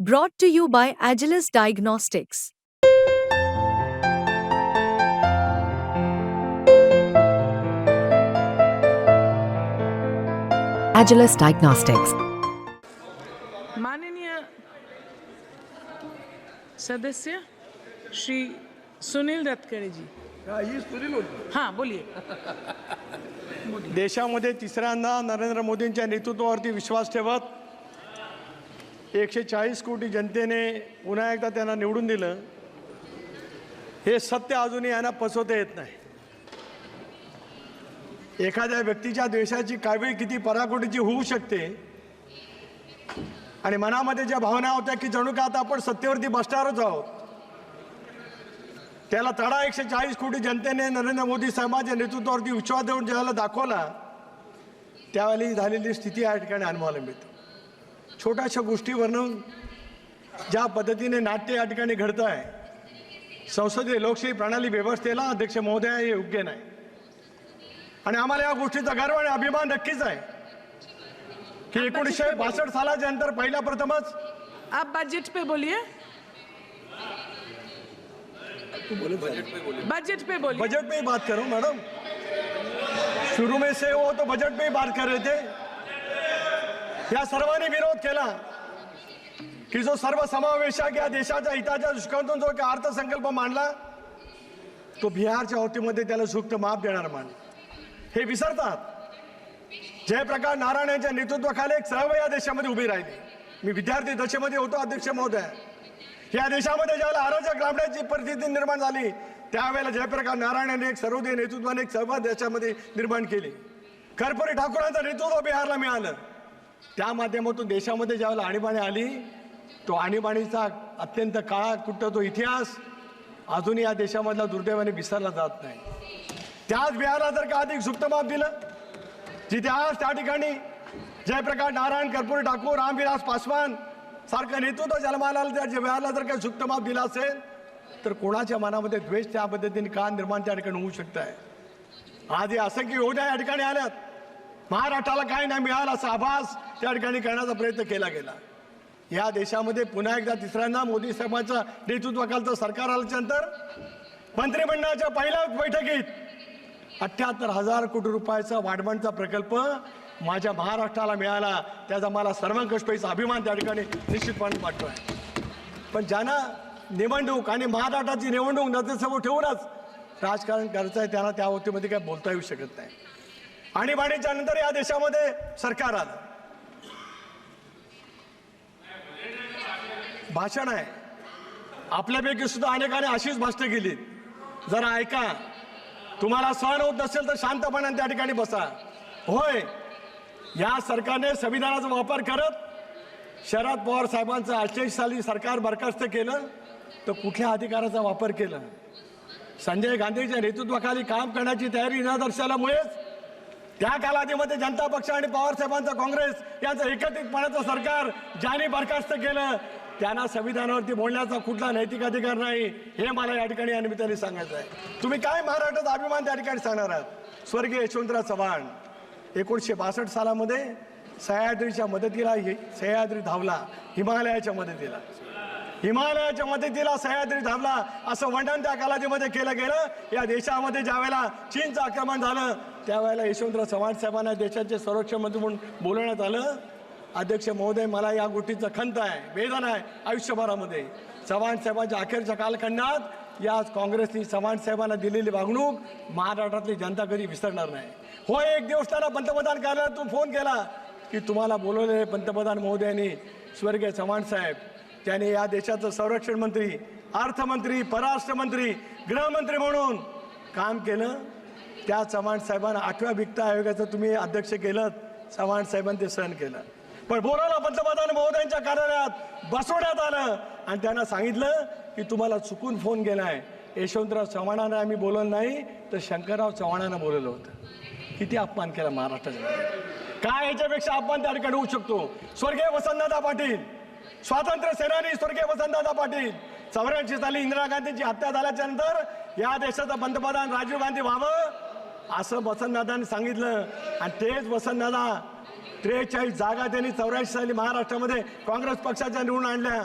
Brought to you by Agilus Diagnostics. Agilus Diagnostics. माननीय सदस्य श्री सुनील रतकड़े जी हाँ बोलिए देशामध्ये तिसऱ्यांदा नरेंद्र मोदींच्या नेतृत्वावरती विश्वास ठेवत एकशे चाळीस कोटी जनतेने पुन्हा एकदा त्यांना निवडून दिलं. हे सत्य अजूनही यांना पचवता येत नाही. एखाद्या व्यक्तीच्या द्वेषाची कावीळ किती पराकोटीची होऊ शकते आणि मनामध्ये ज्या भावना होत्या की जणू का आता आपण सत्तेवरती बसणारच आहोत त्याला तडा एकशे चाळीस कोटी जनतेने नरेंद्र मोदी साहेबांच्या नेतृत्वावरती विश्वास देऊन ज्याला दाखवला त्यावेळी झालेली स्थिती या ठिकाणी अनुभवायला मिळते छोट्याशा गोष्टीवरनं ज्या पद्धतीने नाट्य या ठिकाणी घडतं आहे संसदीय लोकशाही प्रणाली व्यवस्थेला अध्यक्ष महोदय हे योग्य नाही. आणि आम्हाला या गोष्टीचा गर्व आणि अभिमान नक्कीच आहे की एकोणीसशे बासष्ट सालाच्या नंतर पहिल्या प्रथमच आप बजट पे बोलिए. बजट पे बोलिए. बजट पे ही बात करो मैडम शुरू में से वो तो बजट पे ही बात कर रहे थे. या सर्वांनी विरोध केला की जो सर्वसमावेशक या देशाच्या हिताच्या दृष्टिकोनातून जो काही अर्थसंकल्प मांडला तो बिहारच्या वतीमध्ये त्याला सुक्त माप देणार मान. हे विसरतात. जयप्रकाश नारायण यांच्या नेतृत्वाखाली एक चळवळ या देशामध्ये उभी राहिली. मी विद्यार्थी दशेमध्ये होतो अध्यक्ष महोदय. या देशामध्ये ज्यावेळेला अराजक लांबण्याची परिस्थिती निर्माण झाली त्यावेळेला जयप्रकाश नारायण यांनी एक सर्वोदय नेतृत्वाने एक चळवळ देशामध्ये निर्माण केली. कर्परी ठाकूरांचं नेतृत्व बिहारला मिळालं. त्या माध्यमातून देशामध्ये ज्यावेळेला आणीबाणी आली तो आणीबाणीचा अत्यंत काळा कुठं तो इतिहास अजूनही या देशामधला दुर्दैवाने विसरला जात नाही. त्याच बिहारला जर का अधिक सुप्तमाप दिलं जिथे आज त्या ठिकाणी जयप्रकाश नारायण कर्पूरी ठाकूर रामविलास पासवान सारखं नेतृत्व जन्माला आलं त्या बिहारला जर काही सुप्तमाप दिला असेल तर कोणाच्या मनामध्ये द्वेष त्या पद्धतीने का निर्माण त्या ठिकाणी होऊ शकत आहे आज हे असंख्य योजना या ठिकाणी आल्यात. महाराष्ट्राला काही नाही मिळाला असा आभास त्या ठिकाणी करण्याचा प्रयत्न केला गेला. या देशामध्ये पुन्हा एकदा तिसऱ्यांदा मोदी साहेबांच्या नेतृत्वाखालचं सरकार आल्याच्यानंतर मंत्रिमंडळाच्या पहिल्या बैठकीत अठ्ठ्याहत्तर हजार कोटी रुपयाचा वाढवणचा प्रकल्प माझ्या महाराष्ट्राला मिळाला. त्याचा मला सर्वंकष अभिमान त्या ठिकाणी निश्चितपणे वाटतो आहे पण ज्यांना निवडणूक आणि महाराष्ट्राची निवडणूक नजरेसमोर ठेवूनच राजकारण करायचं आहे त्यांना त्या वतीमध्ये काय बोलता येऊ शकत नाही. आणीबाणीच्या नंतर या देशामध्ये सरकार आलं. भाषण आहे. आपल्यापैकी सुद्धा अनेकाने अशीच भाषणं केली. जरा ऐका. तुम्हाला सहन होत नसेल तर शांतपणाने त्या ठिकाणी बसा. होय या सरकारने संविधानाचा वापर करत शरद पवार साहेबांचं अठ्ठ्याऐंशी साली सरकार बरखास्त केलं तर कुठल्या अधिकाराचा वापर केला? संजय गांधीच्या नेतृत्वाखाली काम करण्याची तयारी न दर्शवल्यामुळेच त्या कालावधीमध्ये जनता पक्ष आणि पवारसाहेबांचं काँग्रेस यांचं एकत्रितपणाचं सरकार ज्यांनी बरखास्त केलं त्यांना संविधानावरती बोलण्याचा कुठला नैतिक अधिकार नाही हे मला या ठिकाणी या निमित्ताने सांगायचं आहे. तुम्ही काय महाराष्ट्राचा अभिमान त्या ठिकाणी सांगणार आहात? स्वर्गीय यशवंतराव चव्हाण एकोणीसशे बासष्ट सालामध्ये सह्याद्रीच्या मदतीला सह्याद्री धावला हिमालयाच्या मदतीला. हिमालयाच्या मदतीला सह्याद्री धावला असं वंडन त्या कालावधीमध्ये केलं गेलं. या देशामध्ये ज्या वेळेला चीनचं आक्रमण झालं त्यावेळेला यशवंतराव चव्हाण साहेबांना देशाचे संरक्षण मंत्री म्हणून बोलवण्यात आलं. अध्यक्ष महोदय मला या गोष्टीचं खंत आहे वेदना आहे आयुष्यभरामध्ये. चव्हाण साहेबांच्या अखेरच्या कालखंडात या काँग्रेसनी चव्हाण साहेबांना दिलेली वागणूक महाराष्ट्रातली जनता कधी विसरणार नाही. हो एक दिवस त्यांना पंतप्रधान कार्यालयातून फोन केला की तुम्हाला बोलवलेले पंतप्रधान महोदयांनी स्वर्गीय चव्हाण साहेब त्याने या देशाचं संरक्षण मंत्री अर्थमंत्री परराष्ट्र मंत्री गृहमंत्री म्हणून काम केलं त्या चव्हाण साहेबांना आठव्या वित्त आयोगाचं तुम्ही अध्यक्ष केलं चव्हाण साहेबांनी ते सहन केलं. पण बोलावलं पंतप्रधान महोदयांच्या कार्यालयात बसवण्यात आलं आणि त्यांना सांगितलं की तुम्हाला चुकून फोन केलाय. यशवंतराव चव्हाणांना आम्ही बोलवलं नाही तर शंकरराव चव्हाणांना बोलवलं होतं. किती अपमान केला महाराष्ट्राचा काय याच्यापेक्षा अपमान त्या ठिकाणी होऊ शकतो? स्वर्गीय वसंतदादा पाटील स्वातंत्र्य सेनानी स्वर्गीय वसंतदादा पाटील. चौऱ्याऐंशी साली इंदिरा गांधींची हत्या झाल्याच्यानंतर या देशाचं पंतप्रधान राजीव गांधी व्हावं असं वसंतदादांनी सांगितलं. आणि तेच वसंतदादा त्रेचाळीस जागा त्यांनी चौऱ्याऐंशी साली महाराष्ट्रामध्ये काँग्रेस पक्षाच्या निवडून आणल्या.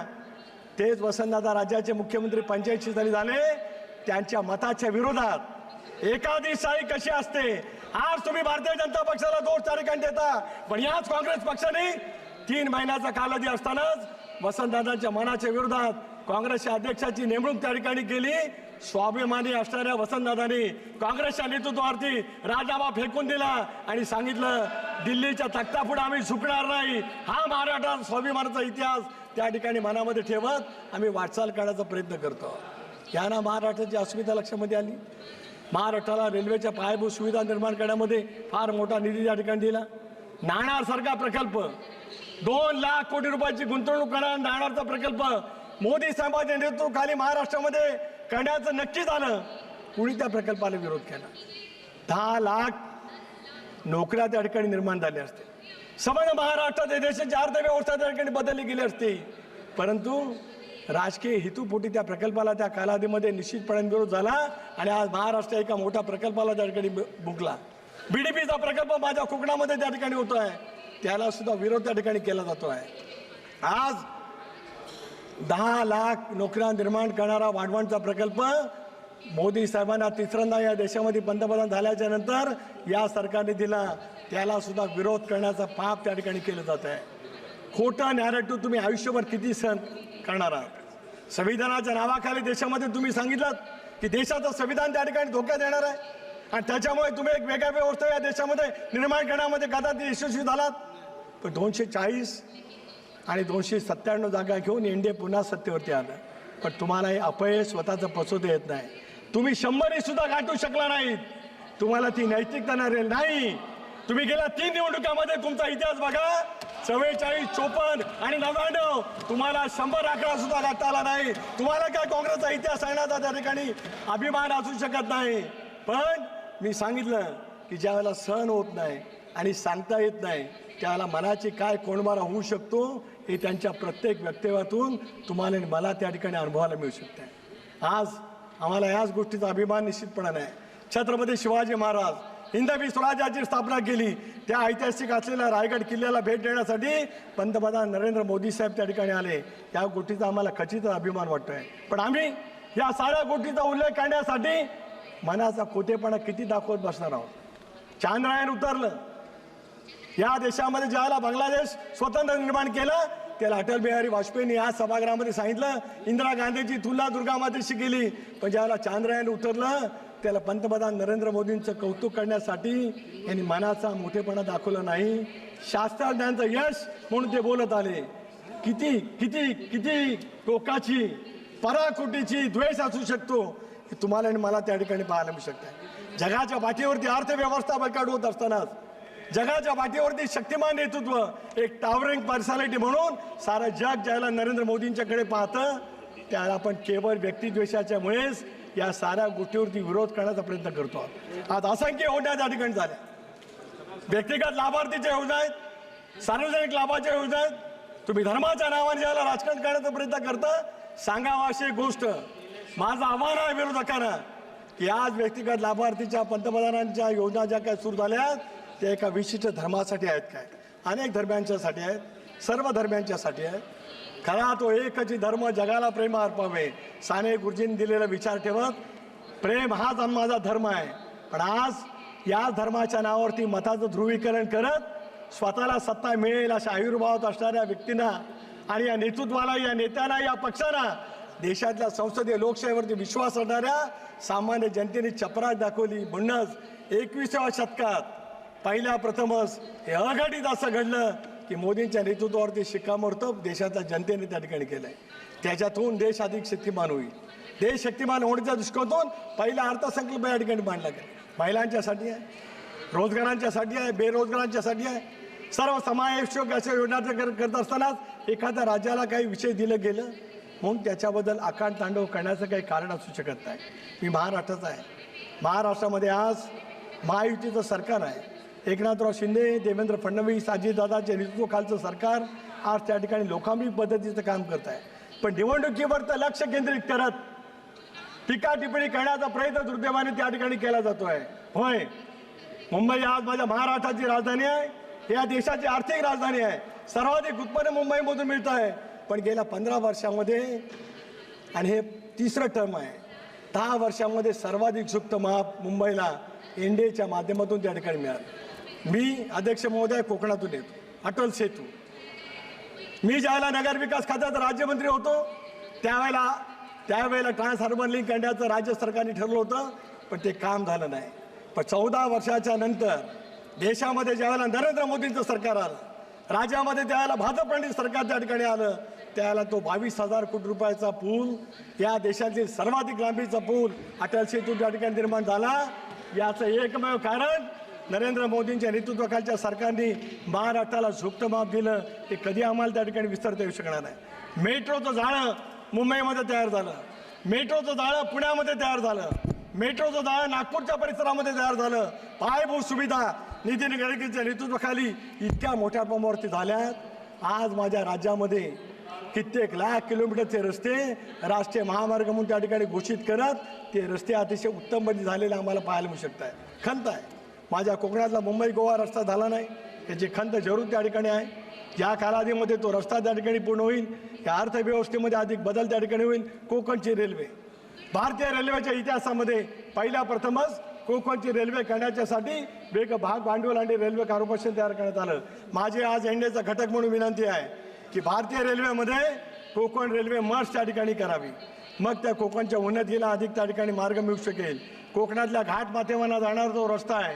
तेच वसंतदादा राज्याचे मुख्यमंत्री पंच्याऐंशी साली झाले. त्यांच्या मताच्या विरोधात एकाधिशाही कशी असते? आज तुम्ही भारतीय जनता पक्षाला दोष त्या देता पण याच काँग्रेस पक्षाने तीन महिन्याचा कालावधी असतानाच वसंतदादांच्या मनाच्या विरोधात काँग्रेसच्या अध्यक्षाची नेमणूक त्या ठिकाणी केली. स्वाभिमानी असणाऱ्या वसंतदादांनी काँग्रेसच्या नेतृत्वावरती राजीनामा फेकून दिला आणि सांगितलं दिल्लीच्या तख्तापुढे आम्ही झुकणार नाही. हा महाराष्ट्र स्वाभिमानाचा इतिहास त्या ठिकाणी मनामध्ये ठेवत आम्ही वाटचाल करण्याचा प्रयत्न करतो. यांना महाराष्ट्राची अस्मिता लक्षामध्ये आली. महाराष्ट्राला रेल्वेच्या पायाभूत सुविधा निर्माण करण्यामध्ये फार मोठा निधी त्या ठिकाणी दिला. नाणारसारखा प्रकल्प दोन लाख कोटी रुपयाची गुंतवणूक करणार नाणारचा प्रकल्प. मोदी साहेबांच्या नेतृत्वाखाली महाराष्ट्रामध्ये करण्याचं नक्की झालं. कुणी त्या प्रकल्पाला विरोध केला? दहा लाख नोकऱ्या त्या ठिकाणी निर्माण झाल्या असते समज महाराष्ट्रात देशाची अर्थव्यवस्था त्या ठिकाणी बदलली गेली असती. परंतु राजकीय हेतूपोटी त्या प्रकल्पाला त्या कालावधीमध्ये निश्चितपणे विरोध झाला आणि आज महाराष्ट्र एका मोठ्या प्रकल्पाला त्या ठिकाणी बुकला बीडीपीचा प्रकल्प माझ्या कोकणामध्ये त्या ठिकाणी होतो आहे त्याला सुद्धा विरोध त्या ठिकाणी केला जातो आहे. आज दहा लाख नोकऱ्या निर्माण करणारा वाढवणचा प्रकल्प मोदी साहेबांना तिसऱ्यांदा या देशामध्ये पंतप्रधान झाल्याच्यानंतर या सरकारने दिला. त्याला सुद्धा विरोध करण्याचा पाप त्या ठिकाणी केलं जात आहे. खोटा नॅरेटिव्ह तुम्ही आयुष्यभर किती सहन करणार आहात? संविधानाच्या नावाखाली देशामध्ये तुम्ही सांगितलं की देशाचं संविधान त्या ठिकाणी धोक्यात येणार आहे. आणि त्याच्यामुळे तुम्ही एक वेगळ्या व्यवस्था या देशामध्ये निर्माण करण्यामध्ये कदाचित यशस्वी झालात. पण दोनशे चाळीस आणि दोनशे सत्त्याण्णव जागा घेऊन एनडीए पुन्हा सत्तेवरती आलं. पण तुम्हाला हे अपयश स्वतःचं पचवता येत नाही. तुम्ही शंभरही सुद्धा गाठू शकला नाहीत. तुम्हाला ती नैतिकता नाही नाही. तुम्ही गेल्या तीन निवडणुकामध्ये तुमचा इतिहास बघा. चव्वेचाळीस चोपन्न आणि नव्याण्णव. तुम्हाला शंभर आकडा सुद्धा गाठता आला नाही. तुम्हाला काय काँग्रेसचा इतिहास सांगण्याचा त्या ठिकाणी? अभिमान असू शकत नाही. पण मी सांगितलं की ज्यावेळेला सहन होत नाही आणि सांगता येत नाही त्याला मनाची काय कोंडमारा होऊ शकतो हे त्यांच्या प्रत्येक वक्तव्यातून तुम्हाला आणि मला त्या ठिकाणी अनुभवायला मिळू शकते आज आम्हाला याच गोष्टीचा अभिमान निश्चितपणाने आहे छत्रपती शिवाजी महाराज हिंदवी स्वराज्याची स्थापना केली. त्या ऐतिहासिक असलेल्या रायगड किल्ल्याला भेट देण्यासाठी पंतप्रधान नरेंद्र मोदी साहेब त्या ठिकाणी आले. या गोष्टीचा आम्हाला खचित अभिमान वाटतोय. पण आम्ही या साऱ्या गोष्टीचा उल्लेख करण्यासाठी मनाचा खोटेपणा किती दाखवत बसणार आहोत? चांद्रायन उतरलं. या देशामध्ये ज्याला बांगलादेश स्वतंत्र निर्माण केलं त्याला अटल बिहारी वाजपेयींनी या सभागृहामध्ये सांगितलं इंदिरा गांधीची तुलना दुर्गामातेशी केली पण ज्याला चांद्रयान उतरलं त्याला पंतप्रधान नरेंद्र मोदींचं कौतुक करण्यासाठी यांनी मनाचा मोठेपणा दाखवला नाही. शास्त्रज्ञांचं यश म्हणून ते बोलत आले. किती किती किती टोकाची पराकुटीची द्वेष असू शकतो तुम्हाला आणि मला त्या ठिकाणी पाहायला मिळू शकतं. जगाच्या पाठीवरती अर्थव्यवस्था बळकाट होत असतानाच जगाच्या पाठीवरती शक्तिमान नेतृत्व एक टावरिंग पर्सनॅलिटी म्हणून सारं जग ज्याला नरेंद्र मोदींच्याकडे पाहतं त्याला आपण केवळ व्यक्तिद्वेषाच्या मुळेच या साऱ्या गोष्टीवरती विरोध करण्याचा प्रयत्न करतो आहोत. आज असंख्य योजना त्या ठिकाणी झाल्या व्यक्तिगत लाभार्थीच्या योजना आहेत सार्वजनिक लाभाच्या योजना आहेत तुम्ही धर्माच्या नावाने ज्याला राजकारण करण्याचा प्रयत्न करता सांगावा अशी गोष्ट माझं आव्हान आहे विरोधकांना की आज व्यक्तिगत लाभार्थीच्या पंतप्रधानांच्या योजना ज्या काय सुरू झाल्या त्या एका विशिष्ट धर्मासाठी आहेत काय? अनेक धर्मांच्यासाठी आहेत सर्व धर्मांच्यासाठी आहेत. खरा तो एकच धर्म जगाला प्रेम अर्पावे साने गुरुजींनी दिलेला विचार ठेवत प्रेम हाच माझा धर्म आहे. पण आज या धर्माच्या नावावरती मताचं ध्रुवीकरण करत स्वतःला सत्ता मिळेल अशा आयुर्भावात असणाऱ्या व्यक्तींना आणि या नेतृत्वाला या नेत्यांना या पक्षांना देशातल्या संसदीय लोकशाहीवरती विश्वास असणाऱ्या सामान्य जनतेने चपराक दाखवली म्हणूनच एकविसाव्या शतकात पहिल्या प्रथमच हे अघटित असं घडलं की मोदींच्या नेतृत्वावरती शिक्कामोर्तब देशाच्या जनतेने त्या ठिकाणी आहे त्याच्यातून देश अधिक शक्तिमान होईल. देश शक्तिमान होण्याच्या दृष्टिकोनातून पहिला अर्थसंकल्प या ठिकाणी मांडला गेला. महिलांच्यासाठी आहे रोजगारांच्यासाठी आहे बेरोजगारांच्यासाठी आहे. सर्व समावेशक अशा योजना कर- करत असतानाच एखाद्या राज्याला काही विषय दिलं गेलं. म्हणून त्याच्याबद्दल आकांड तांडव करण्याचं काही कारण असू शकत नाही. मी महाराष्ट्राचा आहे. महाराष्ट्रामध्ये आज महायुतीचं सरकार आहे. एकनाथराव शिंदे देवेंद्र फडणवीस अजितदादाच्या नेतृत्वाखालचं सरकार आज त्या ठिकाणी लोकांबिक पद्धतीचं काम करत आहे पण निवडणुकीवर तर लक्ष केंद्रित करत टीका टिप्पणी करण्याचा प्रयत्न दुर्दैवाने त्या ठिकाणी केला जातो आहे होय. मुंबई आज माझ्या महाराष्ट्राची राजधानी आहे. या देशाची आर्थिक राजधानी आहे. सर्वाधिक उत्पन्न मुंबईमधून मिळत आहे पण गेल्या पंधरा वर्षामध्ये आणि हे तिसरं टर्म आहे दहा वर्षामध्ये सर्वाधिक सुप्त माप मुंबईला एनडीएच्या माध्यमातून त्या ठिकाणी मिळालं. मी अध्यक्ष महोदय कोकणातून येतो अटल सेतू. मी ज्यावेळेला नगरविकास खात्याचा राज्यमंत्री होतो त्यावेळेला त्यावेळेला ट्रान्स लिंक करण्याचं राज्य सरकारने ठरलं होतं पण ते काम झालं नाही. पण चौदा वर्षाच्या नंतर देशामध्ये ज्यावेळेला नरेंद्र मोदींचं सरकार आलं राज्यामध्ये त्यावेळेला भाजप सरकार त्या ठिकाणी आलं त्यावेळेला तो बावीस हजार कोटी रुपयाचा पूल या देशातील सर्वाधिक लांबीचा पूल अटल सेतू त्या ठिकाणी निर्माण झाला. याचं एकमेव कारण नरेंद्र मोदींच्या नेतृत्वाखालच्या सरकारने महाराष्ट्राला झुकतं माप दिलं ते कधी आम्हाला त्या ठिकाणी विसरता येऊ शकणार नाही. मेट्रोचं जाळं मुंबईमध्ये तयार झालं. मेट्रोचं जाळं पुण्यामध्ये तयार झालं. मेट्रोचं जाळं नागपूरच्या परिसरामध्ये तयार झालं. पायाभूत सुविधा नितीन गडकरींच्या नेतृत्वाखाली इतक्या मोठ्या प्रमाणावरती झाल्यात आज माझ्या राज्यामध्ये कित्येक लाख किलोमीटरचे रस्ते राष्ट्रीय महामार्ग म्हणून त्या ठिकाणी घोषित करत ते रस्ते अतिशय उत्तमपणे झालेले आम्हाला पाहायला मिळू शकत आहे खंत आहे. माझ्या कोकणातला मुंबई गोवा रस्ता झाला नाही. त्याची खंत जरूर त्या ठिकाणी आहे. या कालावधीमध्ये तो रस्ता त्या ठिकाणी पूर्ण होईल. या अर्थव्यवस्थेमध्ये अधिक बदल त्या ठिकाणी होईल. कोकणची रेल्वे. भारतीय रेल्वेच्या इतिहासामध्ये पहिल्या प्रथमच कोकणची रेल्वे करण्याच्यासाठी वेग भाग भांडवल आणि रेल्वे कॉर्पोरेशन तयार करण्यात आलं. माझे आज एनडेचा घटक म्हणून विनंती आहे की भारतीय रेल्वेमध्ये कोकण रेल्वे मर्ज त्या ठिकाणी करावी. मग त्या कोकणच्या उन्नतीला अधिक त्या ठिकाणी मार्ग मिळू शकेल. कोकणातल्या घाट माथेवाना जाणारा जो रस्ता आहे.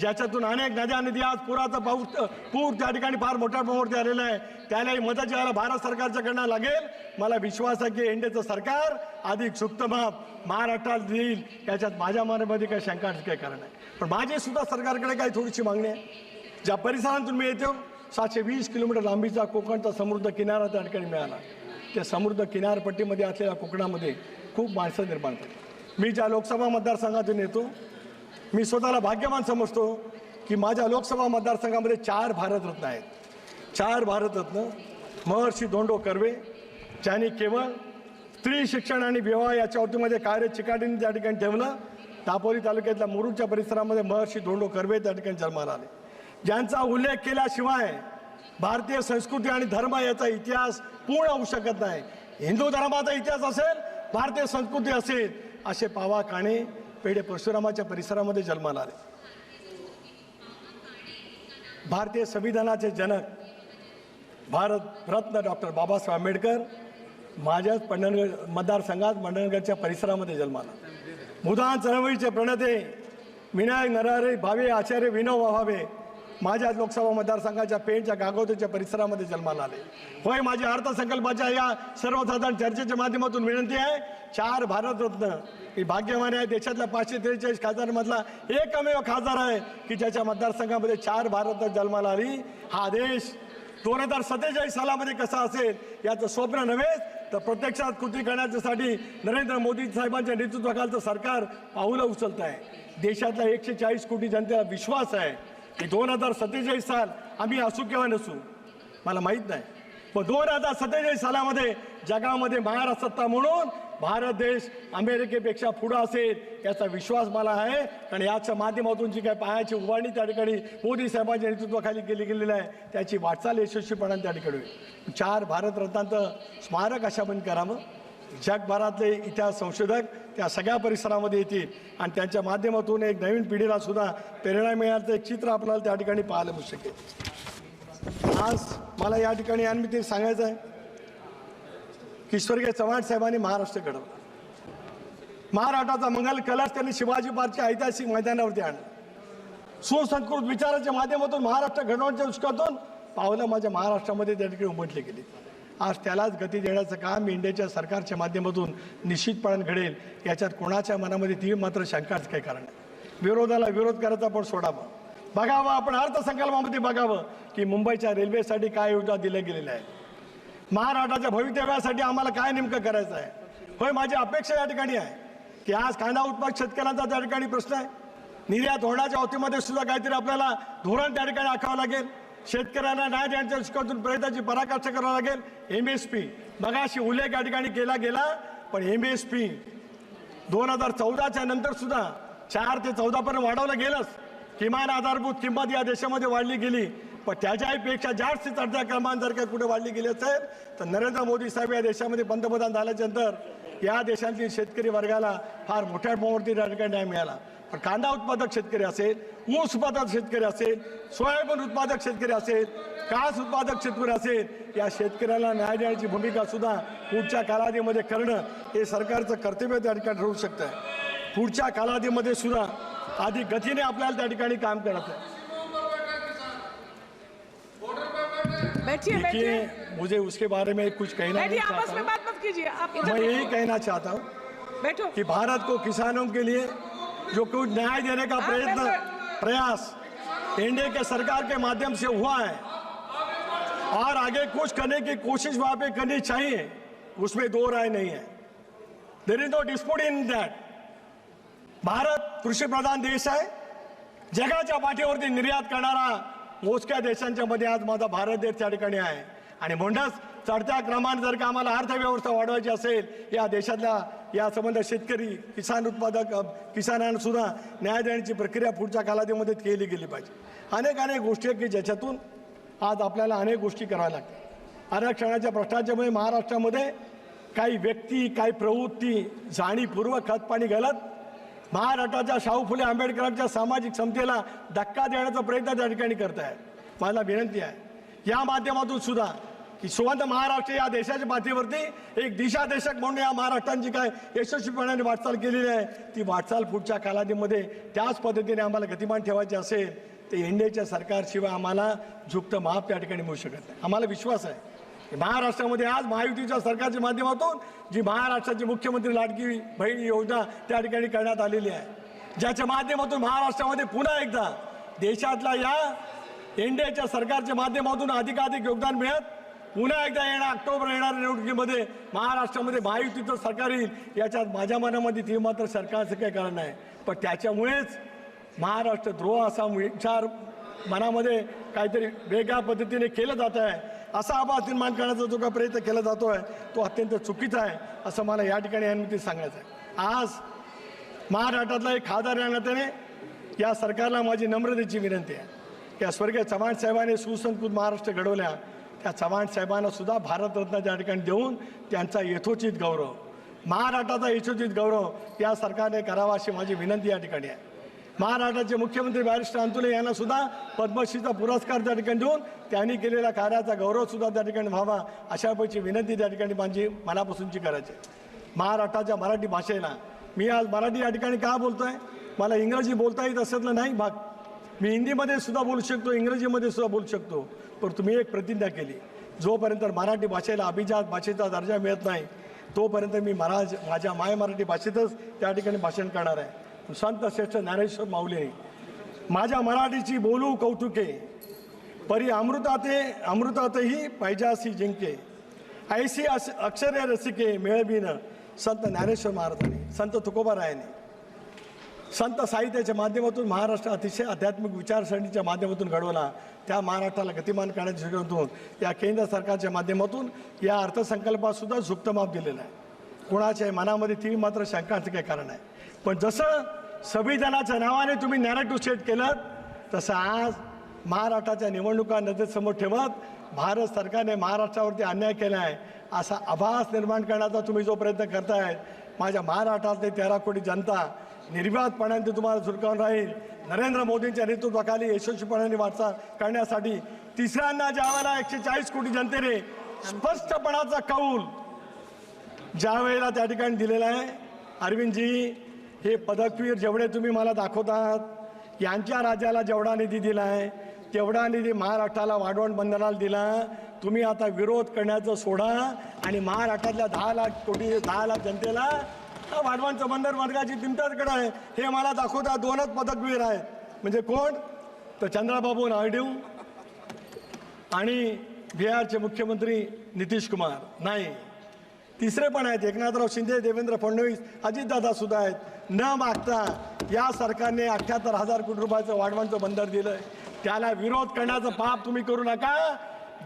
ज्याच्यातून अनेक नद्या नदी आज पुराचा पाऊस पूर त्या ठिकाणी फार मोठ्या प्रमाणावरती आलेला आहे. त्यालाही मदत ज्याला भारत सरकारच्याकडनं लागेल. मला विश्वास आहे की एनडीचं सरकार अधिक सुप्त माप महाराष्ट्रात देईल. याच्यात माझ्या मनामध्ये काही शंका काही कारण आहे. पण माझी सुद्धा सरकारकडे काही थोडीशी मागणी आहे. ज्या परिसरातून मी येतो सातशे वीस किलोमीटर लांबीचा कोकणचा समृद्ध किनारा त्या ठिकाणी मिळाला. त्या समृद्ध किनारपट्टीमध्ये असलेल्या कोकणामध्ये खूप माणसं निर्माण झाली. मी ज्या लोकसभा मतदारसंघातून येतो मी स्वतःला भाग्यवान समजतो की माझ्या लोकसभा मतदारसंघामध्ये चार भारतरत्न आहेत. चार भारतरत्न महर्षी धोंडो कर्वे ज्यांनी केवळ स्त्री शिक्षण आणि विवाह याच्यावरती बाबतीमध्ये कार्य चिकाटीने त्या ठिकाणी ठेवलं. दापोली तालुक्यातल्या मुरुडच्या परिसरामध्ये महर्षी धोंडो कर्वे त्या ठिकाणी जन्माला आले. ज्यांचा उल्लेख केल्याशिवाय भारतीय संस्कृती आणि धर्म याचा इतिहास पूर्ण होऊ शकत नाही. हिंदू धर्माचा इतिहास असेल भारतीय संस्कृती असेल असे पावा काणे पेढे परशुरामाच्या परिसरामध्ये जन्माला आले. भारतीय संविधानाचे जनक भारत रत्न डॉक्टर बाबासाहेब आंबेडकर माझ्याच पंढरगड मतदारसंघात मंडणगडच्या परिसरामध्ये जन्माला. मुदान चळवळीचे प्रणते विनायक नरारे भावे आचार्य विनोबा भावे माझ्या लोकसभा मतदारसंघाच्या पेणच्या गागोतीच्या परिसरामध्ये जन्माला आले. होय माझ्या अर्थसंकल्पाच्या या सर्वसाधारण चर्चेच्या माध्यमातून विनंती आहे चार भारतरत्न ही भाग्यवान आहे देशातल्या पाचशे त्रेचाळीस खासदारांमधला एकमेव खासदार आहे की ज्याच्या मतदारसंघामध्ये चार भारत जन्माला आली. हा देश दोन हजार सत्तेचाळीस सालामध्ये कसा असेल याचं स्वप्न नव्हे तर प्रत्यक्षात कृती करण्याच्यासाठी नरेंद्र मोदी साहेबांच्या नेतृत्वाखालचं सरकार पाऊलं उचलत आहे देशातल्या एकशे चाळीस कोटी जनतेला विश्वास आहे. की दोन हजार सत्तेचाळीस साल आम्ही असू. किंवा नसू मला माहीत नाही. पण दोन हजार सत्तेचाळीस सालामध्ये जगामध्ये महाराष्ट्र सत्ता म्हणून भारत देश अमेरिकेपेक्षा पुढं असेल याचा विश्वास मला आहे. आणि याच्या माध्यमातून जी काही पायाची उभारणी त्या ठिकाणी मोदी साहेबांच्या नेतृत्वाखाली केली गेलेली आहे त्याची वाटचाल यशस्वीपणाने त्या ठिकाणी होईल. चार भारतरत्नांचं स्मारक अशा पण करावं. जगभरातले इतिहास संशोधक त्या सगळ्या परिसरामध्ये येतील. आणि त्यांच्या माध्यमातून एक नवीन पिढीला सुद्धा प्रेरणा मिळालं एक चित्र आपल्याला त्या ठिकाणी पाहायला मिळू शकेल. आज मला या ठिकाणी यानिमित्त सांगायचं आहे की स्वर्गीय चव्हाण साहेबांनी महाराष्ट्र घडवला. महाराष्ट्राचा मंगल कलश त्यांनी शिवाजी पार्कच्या ऐतिहासिक मैदानावरती आणला. सुसंस्कृत विचाराच्या माध्यमातून महाराष्ट्र घडवण्याच्या दृष्टीतून पावलं माझ्या महाराष्ट्रामध्ये त्या ठिकाणी उमटली गेली. आज त्यालाच गती देण्याचं काम इंडियाच्या सरकारच्या माध्यमातून निश्चितपणे घडेल. याच्यात कोणाच्या मनामध्ये ती मात्र शंकाच काही कारण नाही. विरोधाला विरोध करायचा पण सोडावं. बघावं आपण अर्थसंकल्पामध्ये बघावं की मुंबईच्या रेल्वेसाठी काय योजना दिल्या गेलेल्या आहेत. महाराष्ट्राच्या भवितव्यासाठी आम्हाला काय नेमकं करायचं आहे? होय माझी अपेक्षा या ठिकाणी आहे की आज कांदा उत्पादक शेतकऱ्यांचा त्या ठिकाणी प्रश्न आहे. निर्यात होण्याच्या अवतीमध्ये सुद्धा काहीतरी आपल्याला धोरण त्या ठिकाणी आखावं लागेल. शेतकऱ्यांना न्याय देण्याच्या दृष्टिकोनातून प्रयत्नाची पराकाष्ठा करावं लागेल. एम एस पी मगाशी उल्लेख या ठिकाणी केला गेला पण एम एस पी दोन हजार चौदाच्या नंतर सुद्धा चार ते चौदापर्यंत वाढवलं गेलंच. किमान आधारभूत किंमत या देशामध्ये वाढली गेली. पण त्याच्याहीपेक्षा जास्त चढत्या क्रमांक जर का कुठे वाढली गेली असेल तर नरेंद्र मोदी साहेब या देशामध्ये पंतप्रधान झाल्याच्यानंतर या देशातील शेतकरी वर्गाला फार मोठ्या प्रमाणावरती ठिकाणी न्याय मिळाला. कांदा उत्पादक शेतकरी असेल ऊस उत्पादक शेतकरी असेल सोयाबीन उत्पादक शेतकरी असेल कास उत्पादक शेतकरी असेल या शेतकऱ्याला न्याय देण्याची भूमिका सुद्धा पुढच्या कालावधीमध्ये करणं हे सरकारचं कर्तव्य त्या ठिकाणी ठरू शकतं. पुढच्या कालावधीमध्ये सुद्धा अधिक गतीने आपल्याला त्या ठिकाणी काम करायचं आहे. देखिए मुझे उसके बारे में कुछ कहना नहीं चाहता में यही कहना चाहता हूँ कि भारत को किसानों के लिए जो कुछ न्याय देने का प्रयत्न प्रयास एनडीए के सरकार के माध्यम से हुआ है और आगे कुछ करने की कोशिश वहां पे करनी चाहिए उसमें दो राय नहीं है। There is no dispute in that Bharat कृषी प्रधान देश आहे जगाच्या पाठीवरती निर्यात करणारा मोजक्या देशांच्या मध्ये आज माझा भारत देश त्या ठिकाणी आहे. आणि म्हणूनच चढत्या क्रमाने जर का आम्हाला अर्थव्यवस्था वाढवायची असेल या देशातल्या या संबंधात शेतकरी किसान उत्पादक किसानांसुद्धा न्याय देण्याची प्रक्रिया पुढच्या कालावधीमध्ये केली गेली पाहिजे. अनेक अनेक गोष्टी आहेत की ज्याच्यातून आज आपल्याला अनेक गोष्टी कराव्या लागतात आरक्षणाच्या प्रश्नाच्यामुळे महाराष्ट्रामध्ये काही व्यक्ती काही प्रवृत्ती जाणीवपूर्वक खतपाणी घालत महाराष्ट्राच्या शाहू फुले आंबेडकरांच्या सामाजिक समतेला धक्का देण्याचा प्रयत्न त्या ठिकाणी करत आहेत मला विनंती आहे. या माध्यमातून सुद्धा की सुवंत महाराष्ट्र या देशाच्या पाठीवरती एक दिशादेशक म्हणून या महाराष्ट्रांची काय यशस्वीपणाने वाटचाल केलेली आहे. ती वाटचाल पुढच्या कालावधीमध्ये त्याच पद्धतीने आम्हाला गतिमान ठेवायची असेल तर एनडीएच्या सरकारशिवाय आम्हाला झुकतं माप त्या ठिकाणी मिळू शकत नाही. आम्हाला विश्वास आहे महाराष्ट्रामध्ये आज महायुतीच्या सरकारच्या माध्यमातून जी महाराष्ट्राची मुख्यमंत्री लाडकी बहीण योजना त्या ठिकाणी करण्यात आलेली आहे ज्याच्या माध्यमातून महाराष्ट्रामध्ये पुन्हा एकदा देशातल्या या एनडीएच्या सरकारच्या माध्यमातून अधिकाधिक योगदान मिळत पुन्हा एकदा येणार ऑक्टोबर येणाऱ्या निवडणुकीमध्ये. महाराष्ट्रामध्ये महायुतीचं सरकार येईल याच्यात माझ्या मनामध्ये ते मात्र सरकारचं काही कारण नाही. पण त्याच्यामुळेच महाराष्ट्र द्रोह असा विचार मनामध्ये काहीतरी वेगळ्या पद्धतीने केलं जात आहे. असा आभास निर्माण करण्याचा जो काही प्रयत्न केला जातो आहे तो अत्यंत चुकीचा आहे असं मला या ठिकाणी यानिमित्त सांगायचं आहे. आज महाराष्ट्रातला एक खासदार या नात्याने या सरकारला माझी नम्रतेची विनंती आहे. या स्वर्गीय चव्हाण साहेबांनी सुसंस्कृत महाराष्ट्र घडवल्या. त्या चव्हाण साहेबांना सुद्धा भारतरत्न त्या ठिकाणी देऊन त्यांचा यथोचित गौरव महाराष्ट्राचा यथोचित गौरव या सरकारने करावा अशी माझी विनंती या ठिकाणी आहे. महाराष्ट्राचे मुख्यमंत्री बॅरिस्टर अंतुले यांना सुद्धा पद्मश्रीचा पुरस्कार त्या ठिकाणी देऊन त्यांनी केलेल्या कार्याचा गौरवसुद्धा त्या ठिकाणी व्हावा अशापैकी विनंती त्या ठिकाणी माझी मनापासूनची करायची महाराष्ट्राच्या मराठी भाषेला मी आज मराठी या ठिकाणी का बोलतो आहे मला इंग्रजी बोलता येत असल्यातलं नाही भाग मी हिंदीमध्ये सुद्धा बोलू शकतो इंग्रजीमध्ये सुद्धा बोलू शकतो पण तुम्ही एक प्रतिज्ञा केली. जोपर्यंत मराठी भाषेला अभिजात भाषेचा दर्जा मिळत नाही तोपर्यंत मी महाराज माझ्या माय मराठी भाषेतच त्या ठिकाणी भाषण करणार आहे. संत श्रेष्ठ ज्ञानेश्वर माऊली. माझ्या मराठीची बोलू कौतुके. परी अमृताते अमृतातही पैजासी जिंके. ऐशी अस अक्षरे रसिके मेळवीन संत ज्ञानेश्वर महाराजांनी संत तुकोबारायांनी. संत साहित्याच्या माध्यमातून महाराष्ट्र अतिशय आध्यात्मिक विचारसरणीच्या माध्यमातून घडवला. त्या महाराष्ट्राला गतिमान करण्याच्या दृष्टीकोनातून या केंद्र सरकारच्या माध्यमातून या अर्थसंकल्पातसुद्धा झुक्तमाप दिलेलं आहे. कोणाच्या मनामध्ये ती मात्र शंकाचं काही कारण आहे. पण जसं संविधानाच्या नावाने तुम्ही नॅरेटिव्ह सेट केलं तसं आज महाराष्ट्राच्या निवडणुका नजरेसमोर ठेवत भारत सरकारने महाराष्ट्रावरती अन्याय केला आहे असा आभास निर्माण करण्याचा तुम्ही जो प्रयत्न करताय माझ्या महाराष्ट्रातले तेरा कोटी जनता निर्विवादपणाने तुम्हाला झुरकावून राहील. नरेंद्र मोदींच्या नेतृत्वाखाली यशस्वीपणाने वाटचाल करण्यासाठी तिसऱ्यांदा ज्यावेळेला एकशे चाळीस कोटी जनतेने स्पष्टपणाचा कौल ज्या वेळेला त्या ठिकाणी दिलेला आहे अरविंदजी हे पदकवीर जेवढे तुम्ही मला दाखवतात यांच्या राज्याला जेवढा निधी दिला आहे तेवढा निधी महाराष्ट्राला वाढवण बंधनाला दिला. तुम्ही आता विरोध करण्याचं सोडा आणि महाराष्ट्रातल्या दहा लाख कोटी दहा लाख जनतेला हा बंदर बंधन वर्गाची आहे. हे मला दाखवता दोनच पदकवीर आहेत. म्हणजे कोण? तर चंद्राबाबू नायडू आणि बिहारचे मुख्यमंत्री नितीश कुमार. नाही. तिसरे पण आहेत. एकनाथराव शिंदे देवेंद्र फडणवीस अजितदादा सुद्धा आहेत. न मागता या सरकारने अठ्ठ्याहत्तर हजार कोटी रुपयाचं वाढवांचं बंदर दिलं त्याला विरोध करण्याचं पाप तुम्ही करू नका.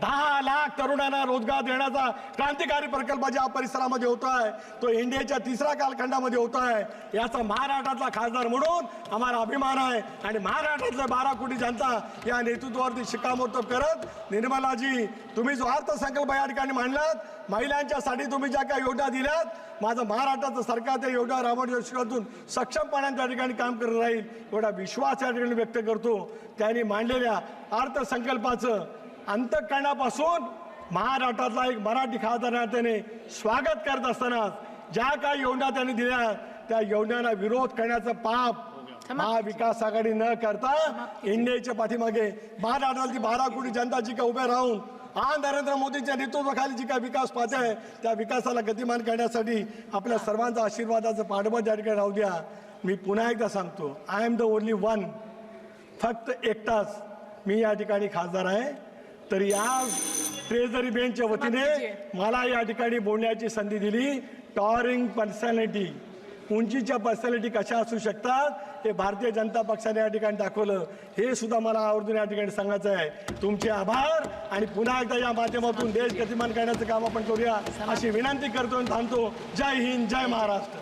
दहा लाख तरुणांना रोजगार देण्याचा क्रांतिकारी प्रकल्प ज्या परिसरामध्ये होत आहे तो इंडियाच्या तिसऱ्या कालखंडामध्ये होत आहे याचा महाराष्ट्रातला खासदार म्हणून आम्हाला अभिमान आहे. आणि महाराष्ट्रातल्या बारा कोटी जनता या नेतृत्वावरती शिक्कामोर्तब करत निर्मलाजी तुम्ही जो अर्थसंकल्प या ठिकाणी मांडलात महिलांच्यासाठी तुम्ही ज्या काही योजना दिल्यात माझं महाराष्ट्राचं सरकार त्या योजना राबवण्यातून सक्षमपणाने त्या ठिकाणी काम करत राहील एवढा विश्वास या ठिकाणी व्यक्त करतो. त्यांनी मांडलेल्या अर्थसंकल्पाचं अंतकरणापासून महाराष्ट्रातला एक मराठी खासदार नात्याने स्वागत करत असताना ज्या काही योजना त्यांनी दिल्या त्या योजनांना विरोध करण्याचं पाप महाविकास आघाडी न करता इंडियाच्या पाठीमागे महाराष्ट्रातली बारा कोटी जनता जी का उभे राहून हा नरेंद्र मोदींच्या नेतृत्वाखाली जी काय विकास पाहते आहे त्या विकासाला गतिमान करण्यासाठी आपल्या सर्वांचा आशीर्वादाचं पाठबळ या ठिकाणी राहू द्या. मी पुन्हा एकदा सांगतो I am the only one फक्त एकटाच मी या ठिकाणी खासदार आहे. तरी आज ट्रेझरी बेंचच्या वतीने मला या ठिकाणी बोलण्याची संधी दिली. टॉरिंग पर्सनॅलिटी उंचीच्या पर्सनॅलिटी कशा असू शकतात हे भारतीय जनता पक्षाने या ठिकाणी दाखवलं. हे सुद्धा मला आवर्जून या ठिकाणी सांगायचं आहे. तुमचे आभार आणि पुन्हा एकदा या माध्यमातून देश गतिमान करण्याचं काम आपण करूया अशी विनंती करतो आणि थांबतो. जय हिंद जय महाराष्ट्र.